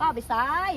ป้าไปซ้าย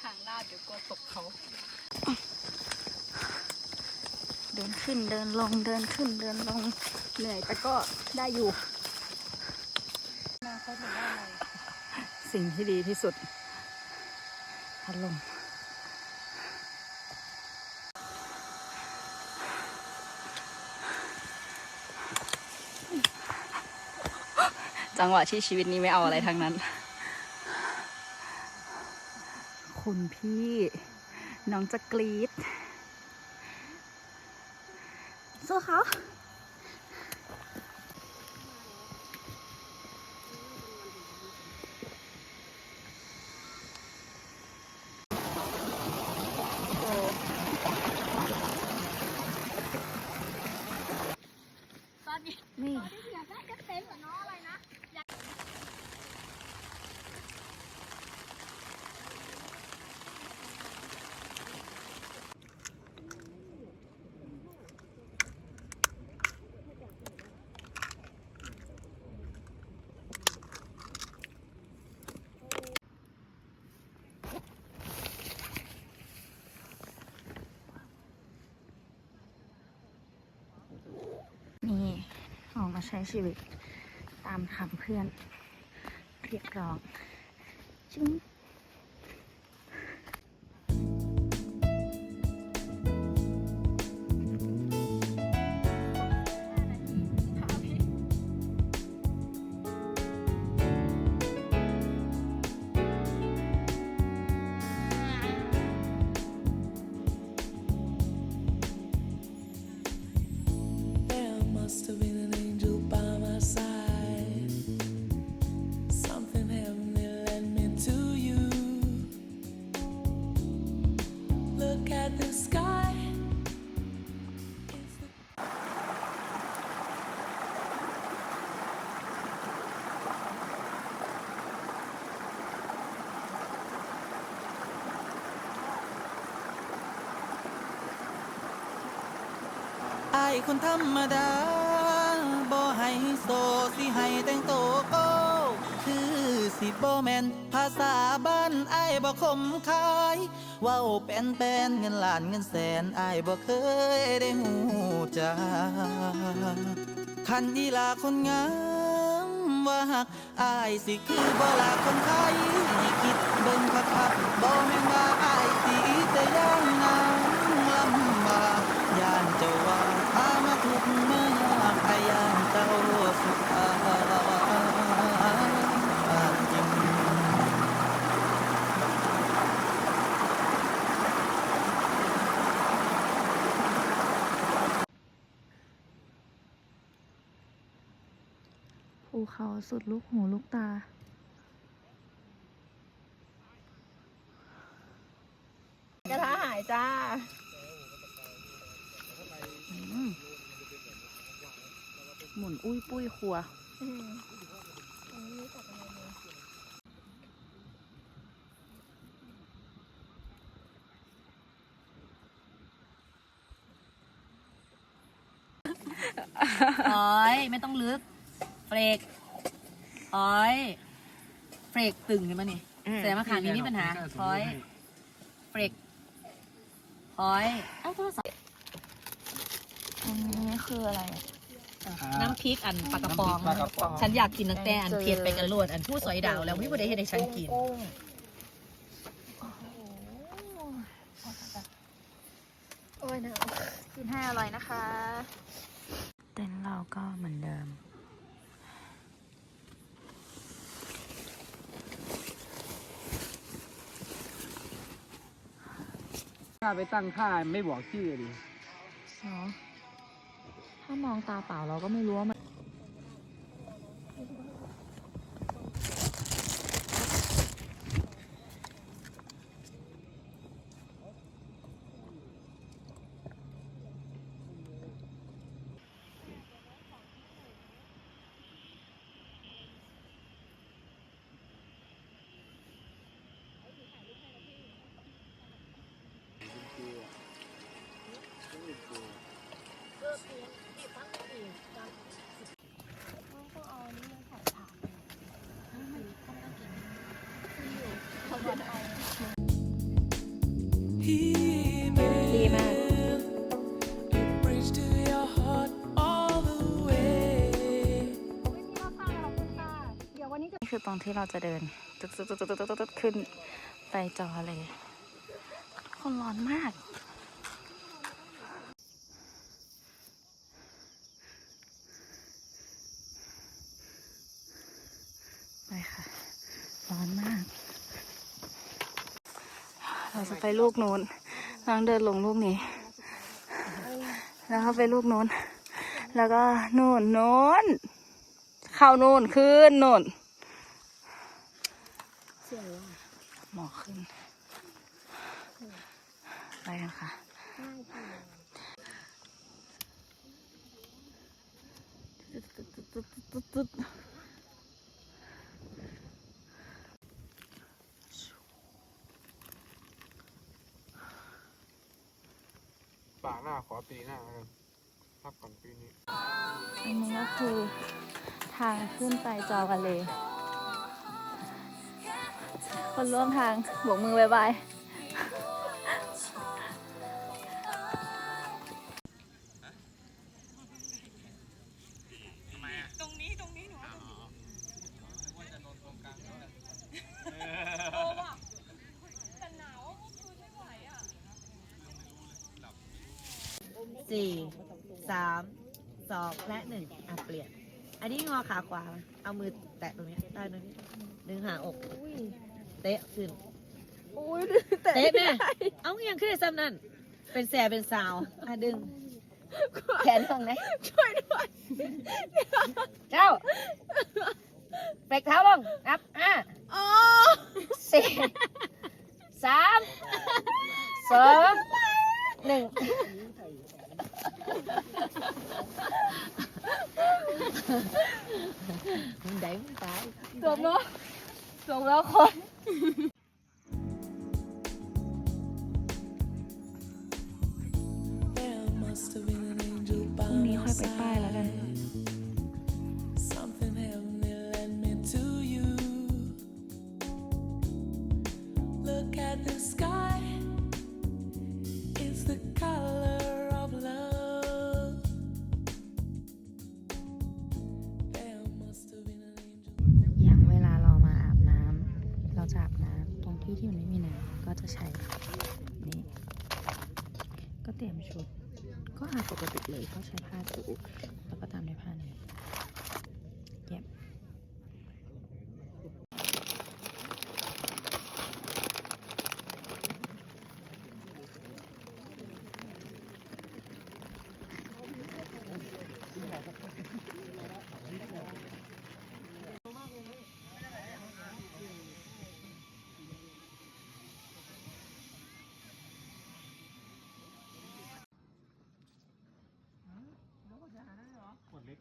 ทางลาดเดี๋ยวกลัวตกเขา เดิน ขึ้นเดินลงเดินขึ้นเดินลงเหนื่อยแต่ก็ได้อยู่นาเขาถึงว่าอะไรสิ่งที่ดีที่สุดพัดลมจังหวะที่ชีวิตนี้ไม่เอาอะไรทั้งนั้น คุณพี่ น้องจะกรี๊ด สู้เขา ตอนนี้ นี่ อยากได้จะเต็มกับน้องอะไรนะ นี่ออกมาใช้ชีวิตตามคำเพื่อน เรียกร้องจึ้ง คนธรรมดาบ่ให้โซสิให้แต่งโตโก้คือสิบ่แมนภาษาบ้านไอายบ่คมคายว้าเป็นเปนเงินล้านเงินแสนไอายบ่เคยได้หูจักคันอีลาคนงามว่าหักอายสิคือบ่ลาคนไทยคิดเบิ่งคักๆบ่แม่นว่าอายสิแต่ย่างนา ภูเขาสุดลูกหูลูกตา กระทะหายจ้าอืมหมุนอุ้ยปุ้ยครัวอ้อยไม่ต้องลึก เฟรกอ้อยเฟรกตึงเลยมั้ยนี่แสดงว่าขานี้มีปัญหาพอยเฟรกพอยเอ้าโทรศัพท์อันนี้คืออะไร น้ำพริกอันปลากระป๋อง น้ำพริกปลากระป๋อง ฉันอยากกินตั้งแต่อันเผ็ดไปกันรวดอันผู้สอยดาวแล้วพี่บุได้ให้ได้ฉันกิน โอ้ยนะกินให้อร่อยนะคะ เต็นท์เราก็เหมือนเดิม ถ้าไปตั้งค่าไม่บอกชื่อดิ เนาะถ้ามองตาเปล่าเราก็ไม่รู้ว่ามัน ดีมากนี่คือตรงที่เราจะเดินตึ๊ดตึ๊ดตึ๊ดตึ๊ดตึ๊ดตึ๊ดขึ้นไปจอเลย คนร้อนมาก ไปค่ะ ร้อนมาก เรา จะไปลูกนู้นน้องเดินลงลูกนี้ แล้วก็ไปลูกนู้น แล้วก็นู่นโน้น เข้านู่นขึ้นนู่นหมอกขึ้น ไปกันค่ะตุ๊ดตุ๊ดตุ๊ดตุ๊ดตุ๊ด ป่าหน้าขอปีหน้าแล้วกันพักก่อนปีนี้ อันนี้ก็คือทางขึ้นไปจอกันเลย คนร่วมทางบวกมือบายบาย สี่สามสองและหนึ่งอะเปลี่ยน อันนี้งอขาขวา เอามือแตะตรงเนี้ยได้ตรงนี้ดึงหาอก เตะขึ้นเตะแม่เอาอย่างขึ้นซ้ำนั่น เป็นแสบเป็นสาวอะดึง แขนตรงไหนช่วยด้วยเจ้าเปกเท้าลงนับห้าสี่สามสองหนึ่ง มันได้มันตายจบเนาะจบแล้วคน พรุ่งนี้ค่อยไปป้ายแล้วกัน เตรียมชุด ก็อาบปกติเลยก็ใช้ผ้าถูแล้วก็ตามด้วยผ้านี้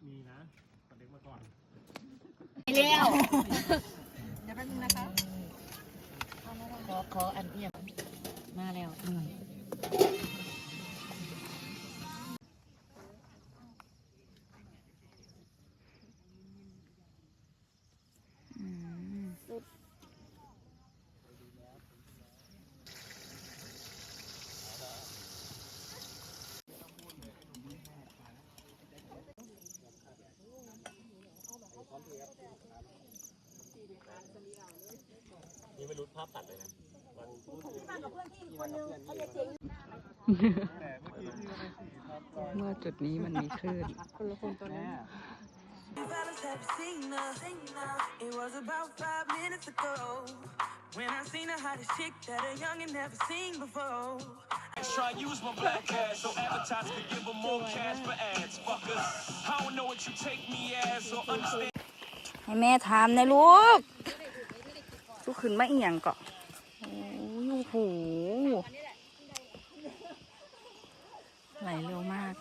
มีนะกดเล็กมาก่อนเร็วเดี๋ยวแป๊บนึงนะคะขอขออันเอียบ นี่ไม่รู้ภาพตัดเลยนะเมื่อจุดนี้มันมีคลื่น Valentine's have seen her. It was about five minutes ago when I seen the hottest chick that a youngin' never seen before. Try and use my black ass so advertisers could give them more cash for ads. Fuckers, I don't know what you take me as or understand. ให้แม่ทำนะลูกลูกขึ้นมาอียงเกาะโอ้โหไหลเร็วมาก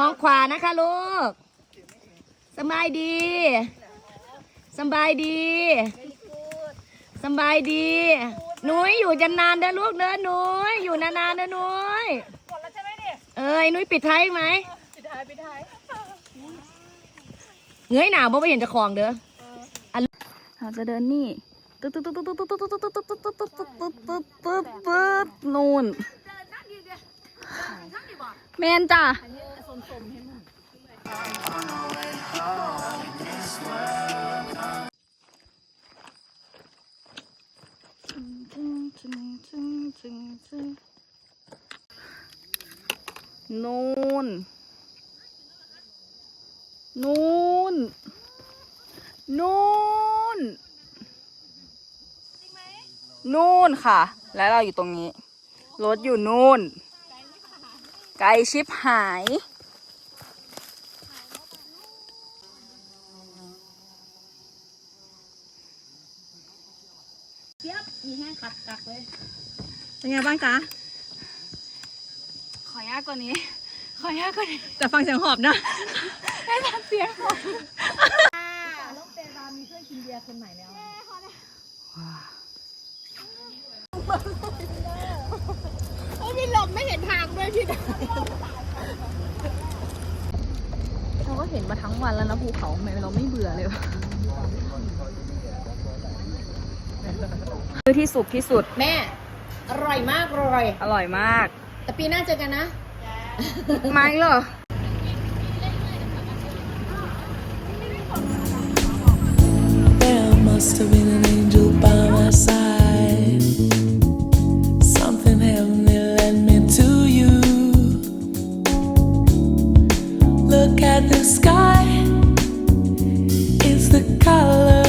มองขวานะคะลูกสบายดีสบายดีสบายดี หนุ้ยอยู่จันนานเด้อลูกเด้อหนุ้ยอยู่นานๆเด้อหนุ้ยหมดแล้วใช่ไหมเนี่ยเอ้ยหนุ้ยปิดท้ายไหมปิดท้ายปิดท้ายเงยหนาวบ่ไปเห็นเจะของเด้ออันเราจะเดินนี่ตึ๊ดตึ๊ดตึ๊ดตึ๊ดตึ๊ดตึ๊ดตึ๊ดตึ๊ดตึ๊ดตึ๊ดตึ๊ดตึ๊ดตึ๊ดตึ๊ดนู่น แมนจ้ะนูนนูนนูนนูนค่ะ แล้วเราอยู่ตรงนี้ รถอยู่นู่น ไก่ชิบหาย เทียบมีแห้งขัดกักเลย เป็นไงบ้างจ๊ะ ขอยากกว่านี้ ขอยากกว่านี้แต่ฟังเสียงหอบนะให้ฟังเสียงหอบลูกเตบามีเพื่อนกินเบียร์คนใหม่แล้ว ไม่มีลมไม่เห็นทางด้วยพี่ดาเราก็เห็นมาทั้งวันแล้วนะภูเขาทำไมเราไม่เบื่อเลยวะคือที่สุดที่สุด แม่ อร่อยมากอร่อยอร่อยมาก แต่ปีหน้าเจอกันนะไม่เหรอเ the sky is the color.